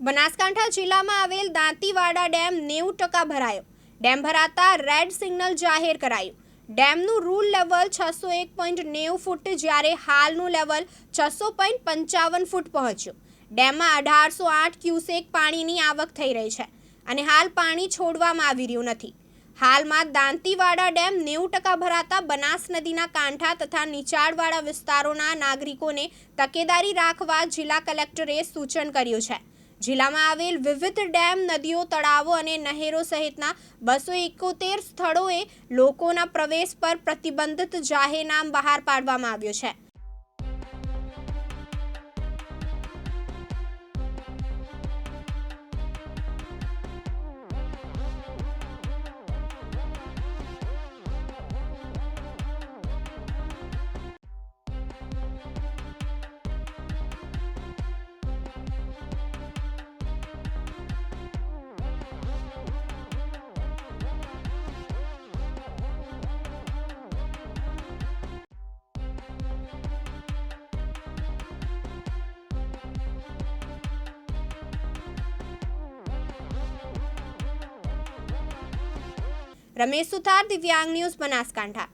બનાસકાંઠા જિલ્લામાં આવેલ દાંતીવાડા ડેમ નેવું ટકા ભરાયો. ડેમ ભરાતા રેડ સિગ્નલ જાહેર કરાયું. ડેમનું રૂલ લેવલ છસો એક પોઈન્ટ નેવું ફૂટ જ્યારે હાલનું લેવલ છસો પોઈન્ટ પંચાવન ફૂટ પહોંચ્યું. ડેમમાં અઢારસો આઠ ક્યુસેક પાણીની આવક થઈ રહી છે અને હાલ પાણી છોડવામાં આવી રહ્યું નથી. હાલમાં દાંતીવાડા ડેમ નેવું ટકા ભરાતા બનાસ નદીના કાંઠા તથા નીચાણવાળા વિસ્તારોના નાગરિકોને તકેદારી રાખવા જિલ્લા કલેક્ટરે સૂચન કર્યું છે. જિલ્લામાં આવેલ વિવિધ ડેમ, નદીઓ, તળાવો અને નહેરો સહિતના બસો એકોતેર સ્થળોએ લોકોના પ્રવેશ પર પ્રતિબંધિત જાહેરનામ બહાર પાડવામાં આવ્યું છે. રમેશ સુથાર દિવ્યાંગ ન્યૂઝ બનાસકાંઠા